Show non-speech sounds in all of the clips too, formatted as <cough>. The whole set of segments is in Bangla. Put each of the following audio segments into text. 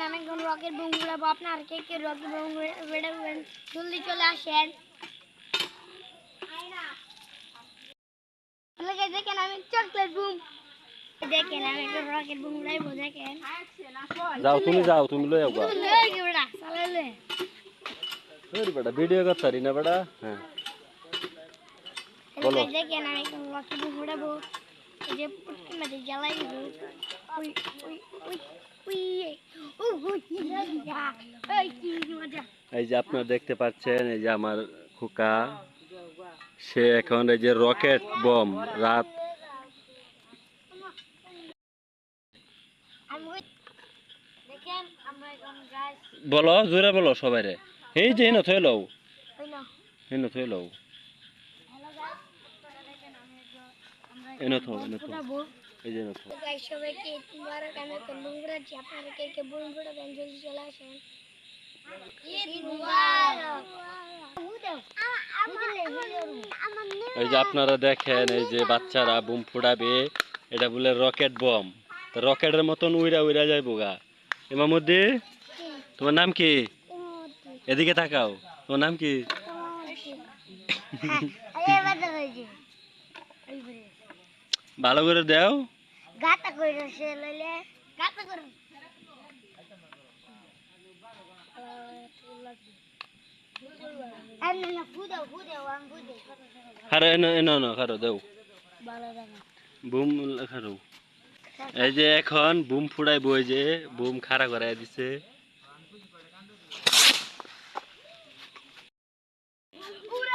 আমি এখন রকেট বুম উড়াবো আপনার কে কে রকেট বুম উড়াবেন জলদি চলে আসেন। দেখেন আমি চকলেট বুম। দেখেন আমি এখন রকেট বুম উড়াইবো দেখেন যাও তুমি যাও তুমি লই যাও লই গে বেটা চালাইলে এই বেটা ভিডিও করতারি না বেটা? হ্যাঁ। বলো। দেখেন আমি এখন রকেট বুম উড়াবো এই যে পুটকি মাঝে জ্বালাই দিব। উই উই উই উই উ হুই ইয়া এই কি মজা এই যে আপনারা দেখতে পাচ্ছেন, এই যে আমার খোকা, সে এখন এই যে রকেট বম রাত বলো, জোরে বলো সবাই রে এই যে, হেন থই লও। হেন থই লও। এই যে থো তো সবাইকে মুবারক আমি এখন বুম ফুটাচ্ছি কে কে বুম ফুটাবেন চলে আসেন। এই যে আপনারা দেখেন, এই যে বাচ্চারা বুম ফুটাবে, এটা বলে রকেট বম। রকেটের মতন উইরা উইরা যাইবো গা। ইমামুদ্দি তোমার নাম কি? এদিকে তাকাও। তোমার নাম কি? ভালো করে দাও। গাতা কইরা সে লইলে। গাতা কর আমি না ফুদাও ফুদাও আমি ফুদে খারো এনো এনো এনো খারো দাও বুম খারো এই যে এখন বুম ফুড়াইবো এই যে বুম খাড়া করাই দিছে।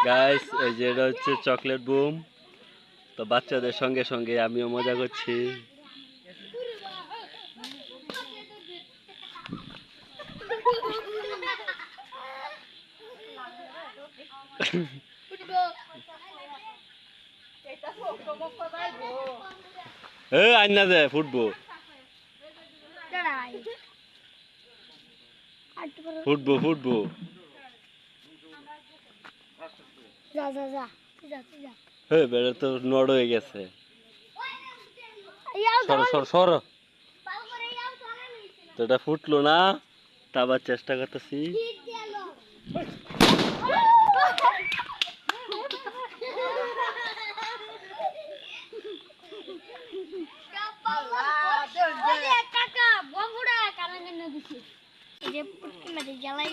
গাইস এই যে এটা হচ্ছে চকলেট বুম তো বাচ্চাদের সঙ্গে সঙ্গে আমিও মজা করছি। <laughs> এ আইনা দে ফুটবো। ফুটবো ফুটবো। যা যা যা হে বেড়ে তো নড় হয়ে গেছে। সর সর সর। তো এটা ফুটলো না তা আবার চেষ্টা করতেছি ঠিক গেল কাকা বগুড়া কারণ দিছি এই যে পুটকি মাঝে জ্বালাই